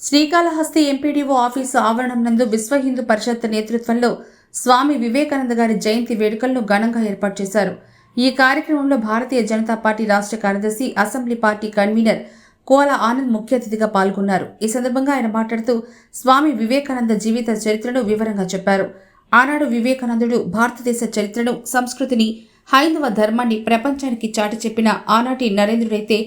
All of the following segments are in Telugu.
శ్రీకాళహస్తి ఎంపీడీఓ ఆఫీసు ఆవరణం నందు విశ్వ హిందూ పరిషత్ నేతృత్వంలో స్వామి వివేకానంద గారి జయంతి వేడుకలను ఘనంగా ఏర్పాటు చేశారు. ఈ కార్యక్రమంలో భారతీయ జనతా పార్టీ రాష్ట్ర కార్యదర్శి assembly party convener Kola Anand ముఖ్య అతిథిగా పాల్గొన్నారు. ఈ సందర్భంగా ఆయన మాట్లాడుతూ స్వామి వివేకానంద జీవిత చరిత్రను వివరంగా చెప్పారు. ఆనాడు వివేకానందుడు భారతదేశ చరిత్రను సంస్కృతిని హైందవ ధర్మాన్ని ప్రపంచానికి చాటి చెప్పిన ఆనాటి నరేంద్రుడైతే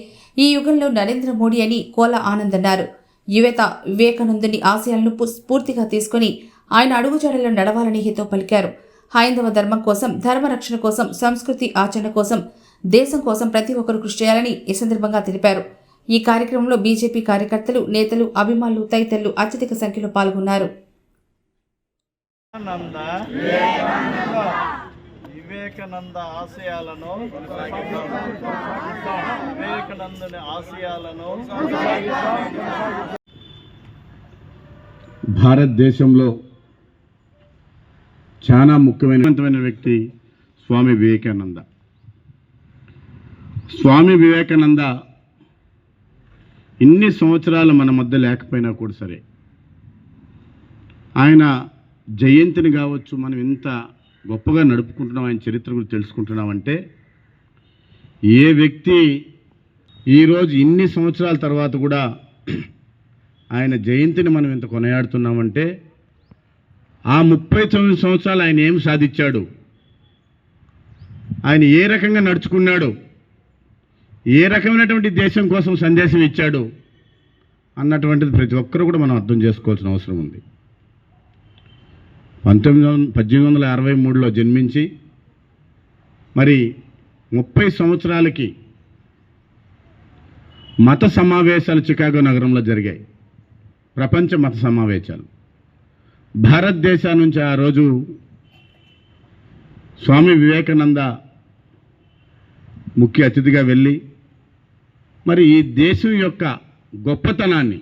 ఈ యుగంలో నరేంద్ర మోడీ అని కోల ఆనంద్ అన్నారు. యువత వివేకానందుని ఆశయాలను స్ఫూర్తిగా తీసుకుని ఆయన అడుగుజాడలో నడవాలని హితో పలికారు. హైందవ ధర్మం కోసం ధర్మ రక్షణ కోసం సంస్కృతి ఆచరణ కోసం దేశం కోసం ప్రతి ఒక్కరూ కృషి చేయాలని ఈ సందర్భంగా తెలిపారు. ఈ కార్యక్రమంలో బీజేపీ కార్యకర్తలు నేతలు అభిమానులు తదితరులు అత్యధిక సంఖ్యలో పాల్గొన్నారు. వివేకానంద ఆశయాలను వివేకానందుని ఆశయాలను భారతదేశంలో చాలా ముఖ్యమైనవంతమైన వ్యక్తి స్వామి వివేకానంద. స్వామి వివేకానంద ఇన్ని సంవత్సరాలు మన మధ్య లేకపోయినా కూడా సరే ఆయన జయంతిని కావచ్చు మనం ఇంత గొప్పగా నడుపుకుంటున్నాం ఆయన చరిత్ర గురించి తెలుసుకుంటున్నామంటే ఏ వ్యక్తి ఈరోజు ఇన్ని సంవత్సరాల తర్వాత కూడా ఆయన జయంతిని మనం ఇంత కొనియాడుతున్నామంటే ఆ ముప్పై తొమ్మిది సంవత్సరాలు ఆయన ఏం సాధించాడు? ఆయన ఏ రకంగా నడుచుకున్నాడు? ఏ రకమైనటువంటి దేశం కోసం సందేశం ఇచ్చాడు? అన్నటువంటిది ప్రతి ఒక్కరూ కూడా మనం అర్థం చేసుకోవాల్సిన అవసరం ఉంది. పంతొమ్మిది వందల పద్దెనిమిది వందల అరవై మూడులో జన్మించి మరి ముప్పై సంవత్సరాలకి మత సమావేశాలు చికాగో నగరంలో జరిగాయి. ప్రపంచ మత సమావేశాలు. భారతదేశం నుంచి ఆ రోజు స్వామి వివేకానంద ముఖ్య అతిథిగా వెళ్ళి మరి ఈ దేశం యొక్క గొప్పతనాన్ని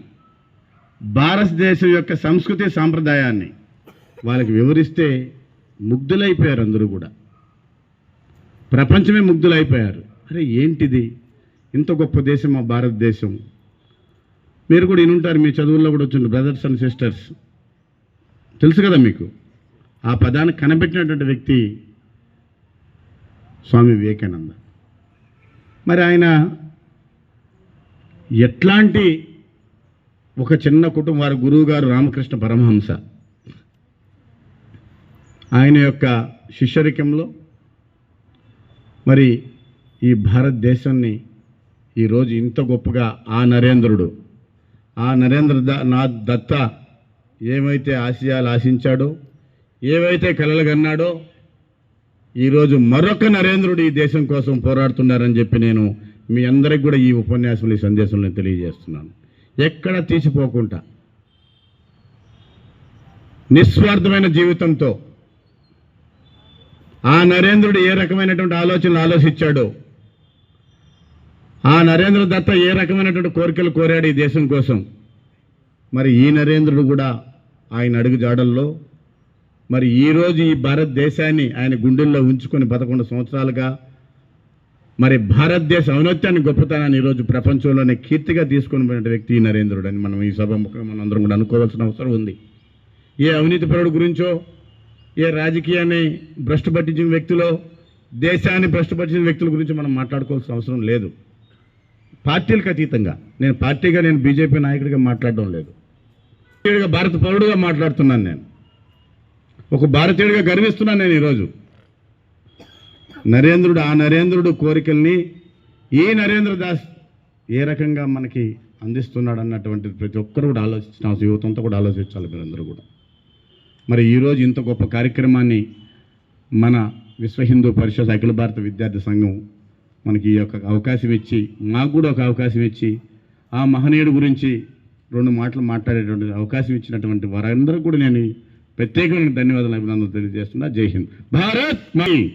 భారతదేశం యొక్క సంస్కృతి సాంప్రదాయాన్ని వాళ్ళకి వివరిస్తే ముగ్ధులైపోయారు అందరూ కూడా. ప్రపంచమే ముగ్ధులైపోయారు. అరే ఏంటిది? ఇంత గొప్ప దేశం మా భారతదేశం? మీరు కూడా వినుంటారు మీ చదువుల్లో కూడా వచ్చిండు బ్రదర్స్ అండ్ సిస్టర్స్ తెలుసు కదా మీకు? ఆ పదాన్ని కనిపెట్టినటువంటి వ్యక్తి స్వామి వివేకానంద. మరి ఆయన ఎట్లాంటి ఒక చిన్న కుటుంబం వారి గురువు గారు రామకృష్ణ పరమహంస. ఆయన యొక్క శిష్యరికంలో మరి ఈ భారతదేశాన్ని ఈరోజు ఇంత గొప్పగా ఆ నరేంద్రుడు ఆ నరేంద్ర ద నా దత్త ఏమైతే ఆశయాలు ఆశించాడో ఏవైతే కలలు కన్నాడో ఈరోజు మరొక నరేంద్రుడు ఈ దేశం కోసం పోరాడుతున్నారని చెప్పి నేను మీ అందరికి కూడా ఈ ఉపన్యాసంలో ఈ సందేశంలో తెలియజేస్తున్నాను. ఎక్కడ తీసిపోకుండా నిస్వార్థమైన జీవితంతో ఆ నరేంద్రుడు ఏ రకమైనటువంటి ఆలోచనలు ఆలోచించాడో ఆ నరేంద్ర దత్త ఏ రకమైనటువంటి కోరికలు కోరాడు ఈ దేశం కోసం? మరి ఈ నరేంద్రుడు కూడా ఆయన అడుగు జాడల్లో మరి ఈరోజు ఈ భారతదేశాన్ని ఆయన గుండెల్లో ఉంచుకొని పదకొండు సంవత్సరాలుగా మరి భారతదేశ ఔన్నత్యాన్ని గొప్పతనాన్ని ఈరోజు ప్రపంచంలోనే కీర్తిగా తీసుకొని పోయిన వ్యక్తి ఈ నరేంద్రుడు అని మనం ఈ సభ ముఖంగా మనం అందరం కూడా అనుకోవాల్సిన అవసరం ఉంది. ఏ అవినీతిపరుడు గురించో ఏ రాజకీయాన్ని భ్రష్టు పట్టించిన వ్యక్తిలో దేశాన్ని భ్రష్టు పట్టించిన వ్యక్తుల గురించి మనం మాట్లాడుకోవాల్సిన అవసరం లేదు. పార్టీలకు అతీతంగా. నేను పార్టీగా నేను బీజేపీ నాయకుడిగా మాట్లాడడం లేదు. భారతీయుడిగా భారత పౌరుడుగా మాట్లాడుతున్నాను నేను. ఒక భారతీయుడిగా గర్విస్తున్నాను నేను ఈరోజు. నరేంద్రుడు ఆ నరేంద్రుడు కోరికల్ని ఈ నరేంద్ర దాస్ ఏ రకంగా మనకి అందిస్తున్నాడు అన్నటువంటిది ప్రతి ఒక్కరు కూడా ఆలోచించిన అవసరం. యువతంతా కూడా ఆలోచించాలి మీరందరూ కూడా. మరి ఈరోజు ఇంత గొప్ప కార్యక్రమాన్ని మన విశ్వ హిందూ పరిషత్ అఖిల భారత విద్యార్థి సంఘం మనకి ఈ యొక్క అవకాశం ఇచ్చి మాకు కూడా ఒక అవకాశం ఇచ్చి ఆ మహనీయుడి గురించి రెండు మాటలు మాట్లాడేటువంటి అవకాశం ఇచ్చినటువంటి వారందరూ కూడా నేను ప్రత్యేకమైన ధన్యవాదాలు అభినందనలు తెలియజేస్తున్నా. జై హింద్. భారత్ మై